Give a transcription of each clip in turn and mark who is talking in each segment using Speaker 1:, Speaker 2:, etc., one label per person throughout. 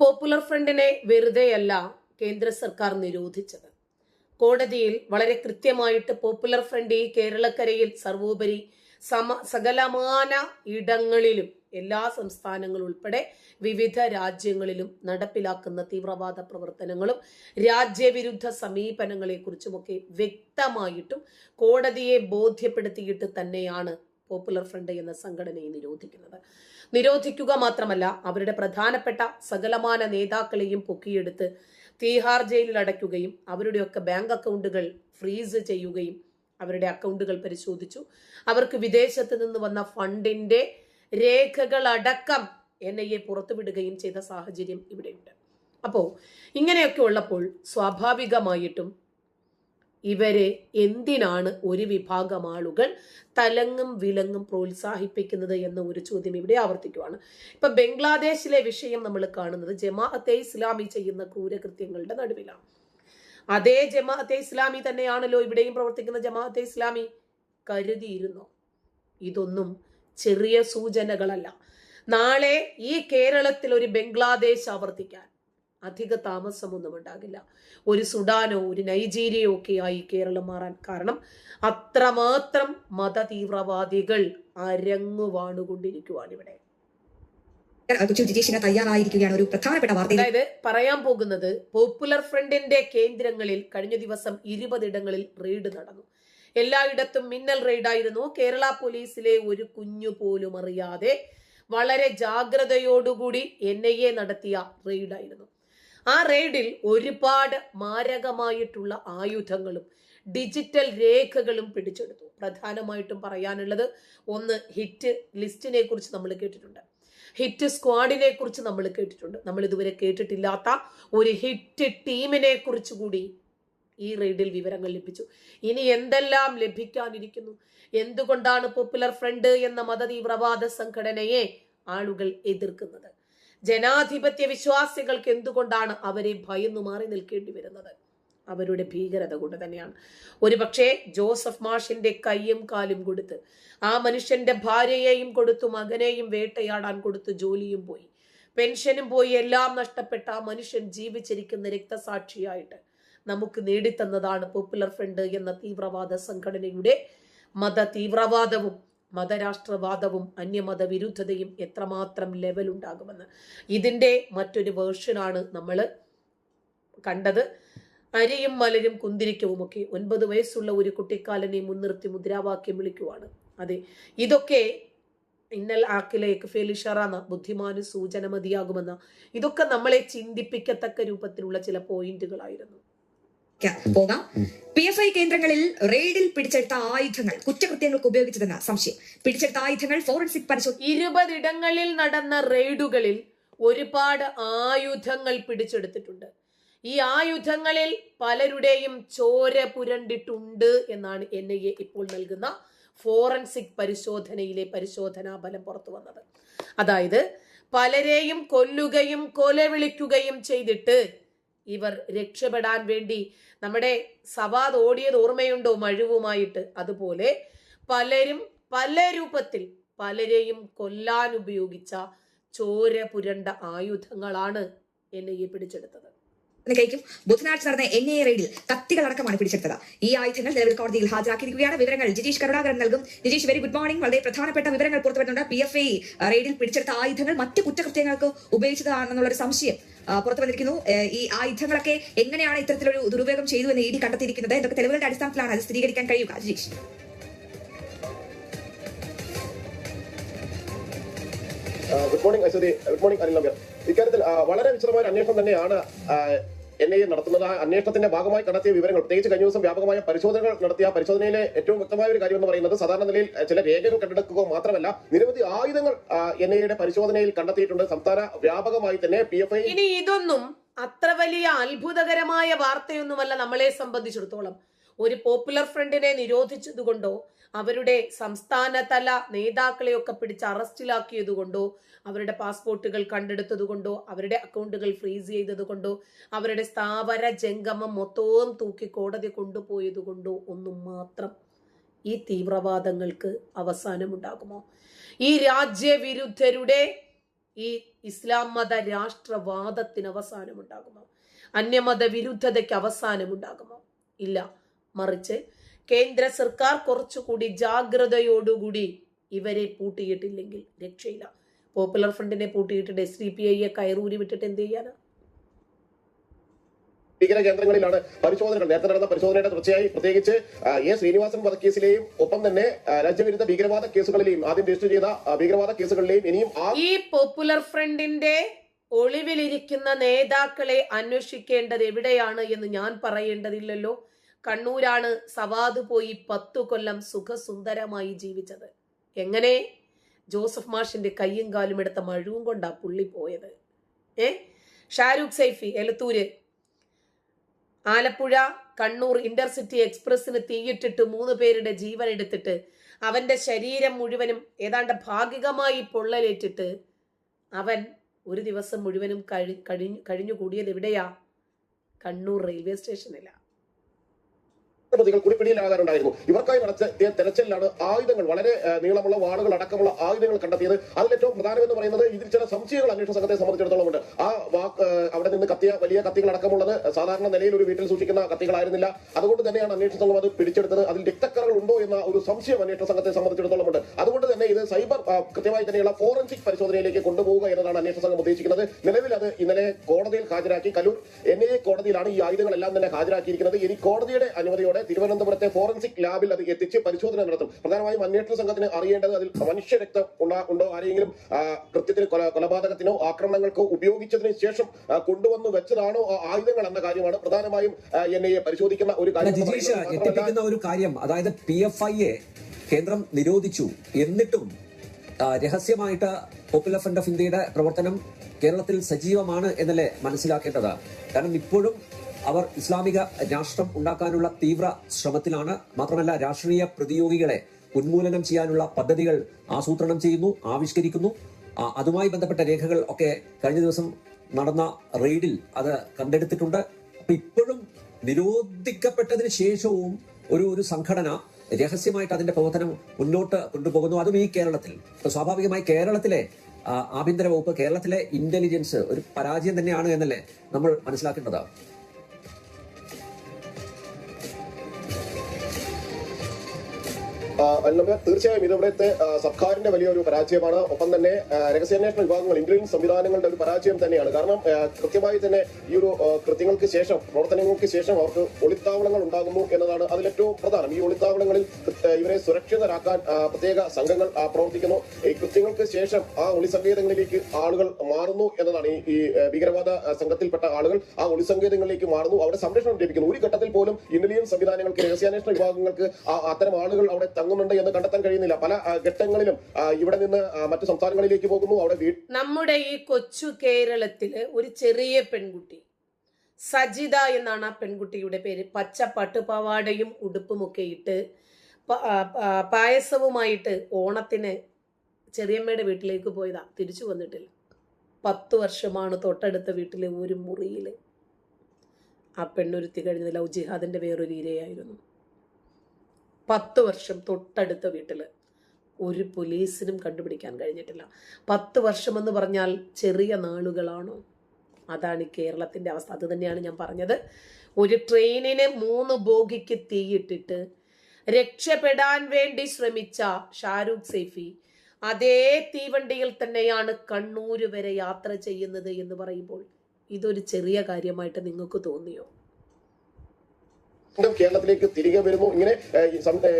Speaker 1: Popular ഫ്രണ്ടിനെ വെറുതെയല്ല കേന്ദ്ര സർക്കാർ നിരോധിച്ചത്. കോടതിയിൽ വളരെ കൃത്യമായിട്ട് പോപ്പുലർ ഫ്രണ്ട് ഈ കേരളക്കരയിൽ സർവോപരി സമ സകലമാന ഇടങ്ങളിലും എല്ലാ സംസ്ഥാനങ്ങളും ഉൾപ്പെടെ വിവിധ രാജ്യങ്ങളിലും നടപ്പിലാക്കുന്ന തീവ്രവാദ പ്രവർത്തനങ്ങളും രാജ്യവിരുദ്ധ സമീപനങ്ങളെക്കുറിച്ചുമൊക്കെ വ്യക്തമായിട്ടും കോടതിയെ ബോധ്യപ്പെടുത്തിയിട്ട് തന്നെയാണ് പോപ്പുലർ ഫ്രണ്ട് എന്ന സംഘടനയെ നിരോധിക്കുന്നത്. നിരോധിക്കുക മാത്രമല്ല അവരുടെ പ്രധാനപ്പെട്ട സകലമാന നേതാക്കളെയും പൊക്കിയെടുത്ത് തീഹാർ ജയിലിൽ അടയ്ക്കുകയും അവരുടെയൊക്കെ ബാങ്ക് അക്കൗണ്ടുകൾ ഫ്രീസ് ചെയ്യുകയും അവരുടെ അക്കൗണ്ടുകൾ പരിശോധിച്ചു. അവർക്ക് വിദേശത്ത് നിന്ന് വന്ന ഫണ്ടിന്റെ രേഖകളടക്കം എൻ ഐ എ പുറത്തുവിടുകയും ചെയ്ത സാഹചര്യം ഇവിടെയുണ്ട്. അപ്പോൾ ഇങ്ങനെയൊക്കെ ഉള്ളപ്പോൾ സ്വാഭാവികമായിട്ടും ഇവരെ എന്തിനാണ് ഒരു വിഭാഗം ആളുകൾ തലങ്ങും വിലങ്ങും പ്രോത്സാഹിപ്പിക്കുന്നത് എന്ന ഒരു ചോദ്യം ഇവിടെ ആവർത്തിക്കുവാണ്. ഇപ്പൊ ബംഗ്ലാദേശിലെ വിഷയം നമ്മൾ കാണുന്നത് ജമാഅത്തെ ഇസ്ലാമി ചെയ്യുന്ന ക്രൂരകൃത്യങ്ങളുടെ നടുവിലാണ്. അതേ ജമാഅത്തെ ഇസ്ലാമി തന്നെയാണല്ലോ ഇവിടെയും പ്രവർത്തിക്കുന്ന ജമാഅത്തെ ഇസ്ലാമി. കരുതിയിരുന്നോ? ഇതൊന്നും ചെറിയ സൂചനകളല്ല. നാളെ ഈ കേരളത്തിൽ ഒരു ബംഗ്ലാദേശ് ആവർത്തിക്കാൻ അധിക താമസമൊന്നും ഉണ്ടാകില്ല. ഒരു സുഡാനോ ഒരു നൈജീരിയയോ ഒക്കെ ആയി കേരളം മാറാൻ കാരണം അത്രമാത്രം മത തീവ്രവാദികൾ അരങ്ങുവാണുകൊണ്ടിരിക്കുവാണ് ഇവിടെ.
Speaker 2: തയ്യാറായിരിക്കുകയാണ് ഒരു പ്രധാനപ്പെട്ട വാർത്ത
Speaker 1: അതായത് പറയാൻ പോകുന്നത് പോപ്പുലർ ഫ്രണ്ടിന്റെ കേന്ദ്രങ്ങളിൽ കഴിഞ്ഞ ദിവസം ഇരുപതിടങ്ങളിൽ റെയ്ഡ് നടന്നു. എല്ലായിടത്തും മിന്നൽ റെയ്ഡായിരുന്നു കേരള പോലീസിലെ ഒരു കുഞ്ഞു പോലും അറിയാതെ വളരെ ജാഗ്രതയോടുകൂടി എൻ ഐ എ നടത്തിയ റെയ്ഡായിരുന്നു ആ റെയ്ഡിൽ ഒരുപാട് മാരകമായിട്ടുള്ള ആയുധങ്ങളും ഡിജിറ്റൽ രേഖകളും പിടിച്ചെടുത്തു. പ്രധാനമായിട്ടും പറയാനുള്ളത് ഒന്ന് ഹിറ്റ് ലിസ്റ്റിനെ കുറിച്ച് നമ്മൾ കേട്ടിട്ടുണ്ട്. ഹിറ്റ് സ്ക്വാഡിനെ കുറിച്ച് നമ്മൾ കേട്ടിട്ടുണ്ട്. നമ്മൾ ഇതുവരെ കേട്ടിട്ടില്ലാത്ത ഒരു ഹിറ്റ് ടീമിനെ കുറിച്ച് കൂടി ഈ റെയ്ഡിൽ വിവരങ്ങൾ ലഭിച്ചു. ഇനി എന്തെല്ലാം ലഭിക്കാനിരിക്കുന്നു? എന്തുകൊണ്ടാണ് പോപ്പുലർ ഫ്രണ്ട് എന്ന മതതീവ്രവാദ സംഘടനയെ ആളുകൾ എതിർക്കുന്നത്? ജനാധിപത്യ വിശ്വാസികൾക്ക് എന്തുകൊണ്ടാണ് അവരെ ഭയന്നു മാറി നിൽക്കേണ്ടി വരുന്നത്? അവരുടെ ഭീകരത കൊണ്ട് തന്നെയാണ്. ഒരുപക്ഷെ ജോസഫ് മാഷിന്റെ കയ്യും കാലും കൊടുത്ത് ആ മനുഷ്യന്റെ ഭാര്യയെയും കൊടുത്തു മകനെയും വേട്ടയാടാൻ കൊടുത്തു ജോലിയും പോയി. പെൻഷനും പോയി എല്ലാം നഷ്ടപ്പെട്ട ആ മനുഷ്യൻ ജീവിച്ചിരിക്കുന്ന രക്തസാക്ഷിയായിട്ട് നമുക്ക് നേടിത്തന്നതാണ് പോപ്പുലർ ഫ്രണ്ട് എന്ന തീവ്രവാദ സംഘടനയുടെ മത തീവ്രവാദവും. മതരാഷ്ട്രവാദവും അന്യമത വിരുദ്ധതയും എത്രമാത്രം ലെവൽ ഉണ്ടാകുമെന്ന് ഇതിന്റെ മറ്റൊരു വേർഷനാണ് നമ്മൾ കണ്ടത്. അരിയും മലരും കുന്തിരിക്കവും ഒക്കെ ഒൻപത് വയസ്സുള്ള ഒരു കുട്ടിക്കാലനെ മുൻനിർത്തി മുദ്രാവാക്യം വിളിക്കുവാണ്. അതെ ഇതൊക്കെ ഇന്നൽ ആക്കിലേക്ക് ഫെലിഷറാന്ന ബുദ്ധിമാന് സൂചന മതിയാകുമെന്ന ഇതൊക്കെ നമ്മളെ ചിന്തിപ്പിക്കത്തക്ക രൂപത്തിലുള്ള ചില പോയിന്റുകളായിരുന്നു.
Speaker 2: പോകാം. പി എഫ് ഐ കേന്ദ്രങ്ങളിൽ റെയ്ഡിൽ പിടിച്ചെടുത്ത ആയുധങ്ങൾ കുറ്റകൃത്യങ്ങൾക്ക് ഉപയോഗിച്ചതെന്ന സംശയം. പിടിച്ചെടുത്ത ആയുധങ്ങൾ ഫോറൻസിക് പരിശോധന
Speaker 1: ഇരുപതിടങ്ങളിൽ നടന്ന റെയ്ഡുകളിൽ ഒരുപാട് ആയുധങ്ങൾ പിടിച്ചെടുത്തിട്ടുണ്ട്. ഈ ആയുധങ്ങളിൽ പലരുടെയും ചോര പുരണ്ടിട്ടുണ്ട് എന്നാണ് എൻ ഐ എ ഇപ്പോൾ നൽകുന്ന ഫോറൻസിക് പരിശോധനയിലെ പരിശോധനാ ഫലം പുറത്തു വന്നത്. അതായത് പലരെയും കൊല്ലുകയും കൊലവിളിക്കുകയും ചെയ്തിട്ട് ഇവർ രക്ഷപ്പെടാൻ വേണ്ടി നമ്മുടെ സവാദ് ഓടിയത് ഓർമ്മയുണ്ടോ മഴുവുമായിട്ട്? അതുപോലെ പലരും പല രൂപത്തിൽ പലരെയും കൊല്ലാൻ ഉപയോഗിച്ച ചോര പുരണ്ട ആയുധങ്ങളാണ് എന്നെ പിടിച്ചെടുത്തത്.
Speaker 2: കഴിക്കും ബുധനാഴ്ച നടന്ന എൻ ഐ റെയ്ഡിൽ കത്തികളടക്കമാണ് പിടിച്ചെടുത്തത്. ഈ ആയുധങ്ങൾ നിലവിൽ കോടതിയിൽ ഹാജരാക്കിയിരിക്കുകയാണ്. വിവരങ്ങൾ ജിജീഷ് കരുണാകരൻ നൽകും. ജിജീഷ് വെരി ഗുഡ് മോർണിംഗ് വളരെ പ്രധാനപ്പെട്ട വിവരങ്ങൾ പുറത്തുവരുന്നുണ്ട് പി എഫ് ഐ റെയ്ഡിൽ പിടിച്ചെടുത്ത ആയുധങ്ങൾ മറ്റ് കുറ്റകൃത്യങ്ങൾക്ക് ഉപയോഗിച്ചതാണെന്നുള്ളൊരു സംശയം പുറത്തു വന്നിരിക്കുന്നു. ഈ ആയുധങ്ങളൊക്കെ എങ്ങനെയാണ് ഇത്തരത്തിലൊരു ദുരുപയോഗം ചെയ്തു എന്ന് ഇ ഡി കണ്ടെത്തിയിരിക്കുന്നത്? എന്തൊക്കെ തെളിവുകളുടെ അടിസ്ഥാനത്തിലാണ് അത് സ്ഥിരീകരിക്കാൻ കഴിയുക? Jijeesh.
Speaker 3: Good morning Aswathy good morning Anil Nambiar. ഇക്കാര്യത്തിൽ വളരെ വിശദമായ അന്വേഷണം തന്നെയാണ് എൻ ഐ എ നടത്തുന്നത്. അന്വേഷണത്തിന്റെ ഭാഗമായി നടത്തിയ വിവരങ്ങൾ പ്രത്യേകിച്ച് കഴിഞ്ഞ ദിവസം വ്യാപകമായ പരിശോധനകൾ നടത്തിയ പരിശോധനയിലെ ഏറ്റവും വ്യക്തമായ ഒരു കാര്യം എന്ന് പറയുന്നത് സാധാരണ നിലയിൽ ചില രേഖകൾ കണ്ടെടുക്കുക മാത്രമല്ല നിരവധി ആയുധങ്ങൾ എൻ ഐ എയുടെ പരിശോധനയിൽ കണ്ടെത്തിയിട്ടുണ്ട്. സംസ്ഥാന വ്യാപകമായി തന്നെ പി എഫ് ഐ
Speaker 1: ഇനി ഇതൊന്നും അത്ര വലിയ അത്ഭുതകരമായ വാർത്തയൊന്നുമല്ല നമ്മളെ സംബന്ധിച്ചിടത്തോളം. ഒരു പോപ്പുലർ ഫ്രണ്ടിനെ നിരോധിച്ചതുകൊണ്ടോ അവരുടെ സംസ്ഥാനതല നേതാക്കളെയൊക്കെ പിടിച്ച് അറസ്റ്റിലാക്കിയത് കൊണ്ടോ അവരുടെ പാസ്പോർട്ടുകൾ കണ്ടെടുത്തത് കൊണ്ടോ അവരുടെ അക്കൗണ്ടുകൾ ഫ്രീസ് ചെയ്തത് കൊണ്ടോ അവരുടെ സ്ഥാവര ജംഗമം മൊത്തവും തൂക്കി കോടതി കൊണ്ടുപോയത് കൊണ്ടോ ഒന്നും മാത്രം ഈ തീവ്രവാദങ്ങൾക്ക് അവസാനമുണ്ടാകുമോ? ഈ രാജ്യവിരുദ്ധരുടെ ഈ ഇസ്ലാം മത രാഷ്ട്രവാദത്തിന് അവസാനമുണ്ടാകുമോ? അന്യമത വിരുദ്ധതയ്ക്ക് അവസാനമുണ്ടാകുമോ? ഇല്ല. മറിച്ച് കേന്ദ്ര സർക്കാർ കുറച്ചുകൂടി ജാഗ്രതയോടുകൂടി ഇവരെ പൂട്ടിയിട്ടില്ലെങ്കിൽ രക്ഷയില്ല. പോപ്പുലർ ഫ്രണ്ടിനെ പൂട്ടിയിട്ടിട്ട് എസ് ഡി പി ഐയെ കയറൂരി വിട്ടിട്ട് എന്ത് ചെയ്യാനാ?
Speaker 3: ഭീകര കേന്ദ്രങ്ങളിലാണ് പരിശോധനകൾ. നേരത്തെ നടന്ന പരിശോധനയുടെ തുടർച്ചയായി പ്രത്യേകിച്ച് എ ശ്രീനിവാസൻ വധക്കേസിലെയും ഒപ്പം തന്നെ രാജ്യവിരുദ്ധ ഭീകരവാദ കേസുകളിലെയും ആദ്യം രജിസ്റ്റർ ചെയ്ത ഭീകരവാദ കേസുകളിലെയും ഇനിയും
Speaker 1: ഈ പോപ്പുലർ ഫ്രണ്ടിന്റെ ഒളിവിലിരിക്കുന്ന നേതാക്കളെ അന്വേഷിക്കേണ്ടത് എവിടെയാണ് എന്ന് ഞാൻ പറയേണ്ടതില്ലല്ലോ. കണ്ണൂരാണ് സവാദ് പോയി പത്തു കൊല്ലം സുഖസുന്ദരമായി ജീവിച്ചത്. എങ്ങനെ? ജോസഫ് മാഷിന്റെ കയ്യും കാലും എടുത്ത മഴുവും കൊണ്ടാ പുള്ളി പോയത്. ഏ? ഷാരൂഖ് സൈഫി എലത്തൂര്. ആലപ്പുഴ കണ്ണൂർ ഇന്റർസിറ്റി എക്സ്പ്രസിന് തീയിട്ടിട്ട് മൂന്ന് പേരുടെ ജീവൻ എടുത്തിട്ട് അവന്റെ ശരീരം മുഴുവനും ഏതാണ്ട് ഭാഗികമായി പൊള്ളലേറ്റിട്ട് അവൻ ഒരു ദിവസം മുഴുവനും കഴി കഴിഞ്ഞു കഴിഞ്ഞുകൂടിയത് എവിടെയാ? കണ്ണൂർ റെയിൽവേ സ്റ്റേഷനില.
Speaker 3: പ്രതികൾ കുടിപ്പിടിയിലാകാറുണ്ടായിരുന്നു ഇവർക്കായി നടത്തിയ തെരച്ചിലാണ് ആയുധങ്ങൾ വളരെ നീളമുള്ള വാളുകൾ അടക്കമുള്ള ആയുധങ്ങൾ കണ്ടെത്തിയത്. അതിൽ ഏറ്റവും പ്രധാനമെന്ന് പറയുന്നത് ഇതിൽ ചില സംശയങ്ങൾ അന്വേഷണ സംഘത്തെ സംബന്ധിച്ചിടത്തോളം ഉണ്ട് ആ വാക്ക് അവിടെ നിന്ന് കത്തിയ വലിയ കത്തികൾ അടക്കമുള്ളത് സാധാരണ നിലയിൽ ഒരു വീട്ടിൽ സൂക്ഷിക്കുന്ന കത്തികളായിരുന്നില്ല. അതുകൊണ്ട് തന്നെയാണ് അന്വേഷണ സംഘം അത് പിടിച്ചെടുത്തത്. അതിൽ രക്തക്കറകൾ ഉണ്ടോ എന്ന ഒരു സംശയം അന്വേഷണ സംഘത്തെ സംബന്ധിച്ചിടത്തോളം ഉണ്ട് അതുകൊണ്ട് തന്നെ ഇത് സൈബർ കൃത്യമായി തന്നെയുള്ള ഫോറൻസിക് പരിശോധനയിലേക്ക് കൊണ്ടുപോവുക എന്നതാണ് അന്വേഷണ സംഘം ഉദ്ദേശിക്കുന്നത്. നിലവിൽ അത് ഇന്നലെ കോടതിയിൽ ഹാജരാക്കി. കലൂർ എൻ ഐ കോടതിയിലാണ് ഈ ആയുധങ്ങളെല്ലാം തന്നെ ഹാജരാക്കിയിരിക്കുന്നത്. ഇനി കോടതിയുടെ അനുമതിയോടെ തിരുവനന്തപുരത്തെ ഫോറൻസിക് ലാബിൽ അത് എത്തിച്ച് പരിശോധന നടത്തും. പ്രധാനമായും അന്വേഷണ സംഘത്തിന് അറിയേണ്ടത് അതിൽ മനുഷ്യരക്തം ഉണ്ടാ- ആരെങ്കിലും കൃത്യത്തിൽ കൊലപാതകത്തിനോ ആക്രമണങ്ങൾക്കോ ഉപയോഗിച്ചതിന് ശേഷം കൊണ്ടുവന്നു വെച്ചതാണോ ആയുധങ്ങൾ എന്ന കാര്യമാണ് പ്രധാനമായും എൻ ഐ എ പരിശോധിക്കുന്ന ഒരു കാര്യം
Speaker 4: ഒരു കാര്യം അതായത് പി എഫ് ഐയെ കേന്ദ്രം നിരോധിച്ചു എന്നിട്ടും രഹസ്യമായിട്ട് പോപ്പുലർ ഫ്രണ്ട് ഓഫ് ഇന്ത്യയുടെ പ്രവർത്തനം കേരളത്തിൽ സജീവമാണ് എന്നല്ലേ മനസ്സിലാക്കേണ്ടത്? കാരണം ഇപ്പോഴും അവർ ഇസ്ലാമിക രാഷ്ട്രം ഉണ്ടാക്കാനുള്ള തീവ്ര ശ്രമത്തിലാണ്. മാത്രമല്ല രാഷ്ട്രീയ പ്രതിയോഗികളെ ഉന്മൂലനം ചെയ്യാനുള്ള പദ്ധതികൾ ആസൂത്രണം ചെയ്യുന്നു ആവിഷ്കരിക്കുന്നു. അതുമായി ബന്ധപ്പെട്ട രേഖകൾ ഒക്കെ കഴിഞ്ഞ ദിവസം നടന്ന റെയ്ഡിൽ അത് കണ്ടെടുത്തിട്ടുണ്ട്. അപ്പൊ ഇപ്പോഴും നിരോധിക്കപ്പെട്ടതിന് ശേഷവും ഒരു ഒരു സംഘടന രഹസ്യമായിട്ട് അതിന്റെ പ്രവർത്തനം മുന്നോട്ട് കൊണ്ടുപോകുന്നു. അതും ഈ കേരളത്തിൽ. സ്വാഭാവികമായി കേരളത്തിലെ ആഭ്യന്തര വകുപ്പ് കേരളത്തിലെ ഇന്റലിജൻസ് ഒരു പരാജയം തന്നെയാണ് എന്നല്ലേ നമ്മൾ മനസ്സിലാക്കേണ്ടത്.
Speaker 3: അല്ലമ്മ, തീർച്ചയായും ഇത് സർക്കാരിന്റെ വലിയൊരു പരാജയമാണ്. ഒപ്പം തന്നെ രഹസ്യാന്വേഷണ വിഭാഗങ്ങൾ ഇന്റലിജൻസ് സംവിധാനങ്ങളുടെ ഒരു പരാജയം തന്നെയാണ്. കാരണം കൃത്യമായി തന്നെ ഈ ഒരു കൃത്യങ്ങൾക്ക് ശേഷം പ്രവർത്തനങ്ങൾക്ക് ശേഷം അവർക്ക് ഒളിത്താവളങ്ങൾ ഉണ്ടാകുന്നു എന്നതാണ് അതിലേറ്റവും പ്രധാനം. ഈ ഒളിത്താവളങ്ങളിൽ ഇവരെ സുരക്ഷിതരാക്കാൻ പ്രത്യേക സംഘങ്ങൾ പ്രവർത്തിക്കുന്നു. ഈ കൃത്യങ്ങൾക്ക് ശേഷം ആ ഒളിസങ്കേതങ്ങളിലേക്ക് ആളുകൾ മാറുന്നു എന്നതാണ് ഈ ഭീകരവാദ സംഘത്തിൽപ്പെട്ട ആളുകൾ ആ ഒളിസങ്കേതങ്ങളിലേക്ക് മാറുന്നു. അവിടെ സംരക്ഷണം ലഭിക്കുന്നു. ഒരു ഘട്ടത്തിൽ പോലും ഇന്റലിജൻസ് സംവിധാനങ്ങൾക്ക് രഹസ്യാന്വേഷണ വിഭാഗങ്ങൾക്ക് അത്തരം ആളുകൾ അവിടെ തങ്ങുന്നുണ്ട് എന്ന് കണ്ടെത്താൻ കഴിയുന്നില്ല. പല ഘട്ടങ്ങളിലും ഇവിടെ നിന്ന് മറ്റു സംസ്ഥാനങ്ങളിലേക്ക് പോകുന്നു. അവിടെ
Speaker 1: നമ്മുടെ ഈ കൊച്ചു കേരളത്തിൽ ഒരു ചെറിയ പെൺകുട്ടി സജിത എന്നാണ് ആ പെൺകുട്ടിയുടെ പേര്. പച്ച പട്ടുപാവാടയും ഉടുപ്പുമൊക്കെ ഇട്ട് പായസവുമായിട്ട് ഓണത്തിന് ചെറിയമ്മയുടെ വീട്ടിലേക്ക് പോയതാ. തിരിച്ചു വന്നിട്ടില്ല. പത്ത് വർഷമാണ് തൊട്ടടുത്ത വീട്ടിലെ ഒരു മുറിയിൽ ആ പെണ്ണൊരുത്തി കഴിഞ്ഞത് ലവ് ജിഹാദിന്റെ വേറൊരു ഇരയായിരുന്നു. പത്ത് വർഷം തൊട്ടടുത്ത വീട്ടിൽ ഒരു പോലീസിനും കണ്ടുപിടിക്കാൻ കഴിഞ്ഞിട്ടില്ല. പത്ത് വർഷമെന്ന് പറഞ്ഞാൽ ചെറിയ നാളുകളാണോ? അതാണ് കേരളത്തിന്റെ അവസ്ഥ. അത് തന്നെയാണ് ഞാൻ പറഞ്ഞത്. ഒരു ട്രെയിനിനെ മൂന്ന് ബോഗിക്ക് തീയിട്ടിട്ട് രക്ഷപ്പെടാൻ വേണ്ടി ശ്രമിച്ച ഷാരൂഖ് സെയ്ഫി അതേ തീവണ്ടിയിൽ തന്നെയാണ് കണ്ണൂര് വരെ യാത്ര ചെയ്യുന്നത് എന്ന് പറയുമ്പോൾ ഇതൊരു ചെറിയ കാര്യമായിട്ട് നിങ്ങൾക്ക് തോന്നിയോ?
Speaker 3: വീണ്ടും കേരളത്തിലേക്ക് തിരികെ വരുന്നു. ഇങ്ങനെ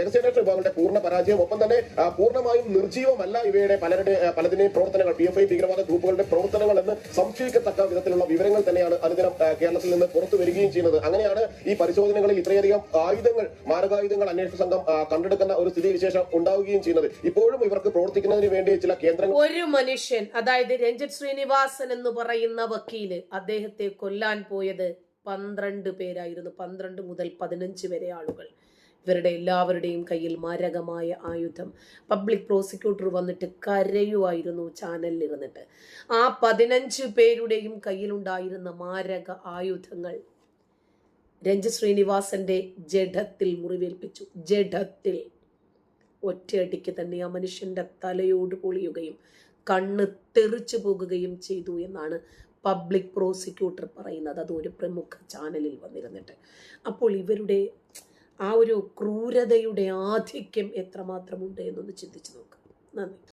Speaker 3: രഹസ്യാന്വേഷണ വിഭാഗങ്ങളുടെ പൂർണ പരാജയം ഒപ്പം തന്നെ പൂർണമായും നിർജീവമല്ല ഇവയുടെ പലരുടെ പലതിന്റെയും പ്രവർത്തനങ്ങൾ. പി എഫ് ഐ ഭീകരവാദ ഗ്രൂപ്പുകളുടെ പ്രവർത്തനങ്ങൾ എന്ന് സംശയിക്കത്തക്ക വിധത്തിലുള്ള വിവരങ്ങൾ തന്നെയാണ് അനുദിനം കേരളത്തിൽ നിന്ന് പുറത്തു വരികയും ചെയ്യുന്നത്. അങ്ങനെയാണ് ഈ പരിശോധനകളിൽ ഇത്രയധികം ആയുധങ്ങൾ മാരകായുധങ്ങൾ അന്വേഷണ സംഘം കണ്ടെടുക്കുന്ന ഒരു സ്ഥിതിവിശേഷം ഉണ്ടാവുകയും ചെയ്യുന്നത്. ഇപ്പോഴും ഇവർക്ക് പ്രവർത്തിക്കുന്നതിന് വേണ്ടി ചില കേന്ദ്രങ്ങൾ
Speaker 1: ഒരു മനുഷ്യൻ അതായത് രഞ്ജിത് ശ്രീനിവാസൻ എന്ന് പറയുന്ന വക്കീൽ അദ്ദേഹത്തെ കൊല്ലാൻ പോയത് പന്ത്രണ്ട് പേരായിരുന്നു പന്ത്രണ്ട് മുതൽ പതിനഞ്ച് വരെ ആളുകൾ. ഇവരുടെ എല്ലാവരുടെയും കയ്യിൽ മാരകമായ ആയുധം. പബ്ലിക് പ്രോസിക്യൂട്ടർ വന്നിട്ട് കരയുമായിരുന്നു ചാനലിലിരുന്നിട്ട്. ആ പതിനഞ്ച് പേരുടെയും കയ്യിലുണ്ടായിരുന്ന മാരക ആയുധങ്ങൾ രഞ്ജി ശ്രീനിവാസന്റെ ജഡത്തിൽ മുറിവേൽപ്പിച്ചു. ജഡത്തിൽ ഒറ്റയടിക്ക് തന്നെ ആ മനുഷ്യന്റെ തലയോട് പൊളിയുകയും കണ്ണ് തെറിച്ചു പോകുകയും ചെയ്തു എന്നാണ് പബ്ലിക് പ്രോസിക്യൂട്ടർ പറയുന്നത് അത് ഒരു പ്രമുഖ ചാനലിൽ വന്നിരുന്നിട്ട്. അപ്പോൾ ഇവരുടെ ആ ഒരു ക്രൂരതയുടെ ആധിക്യം എത്രമാത്രമുണ്ട് എന്നൊന്ന് ചിന്തിച്ചു നോക്കാം. നന്ദി.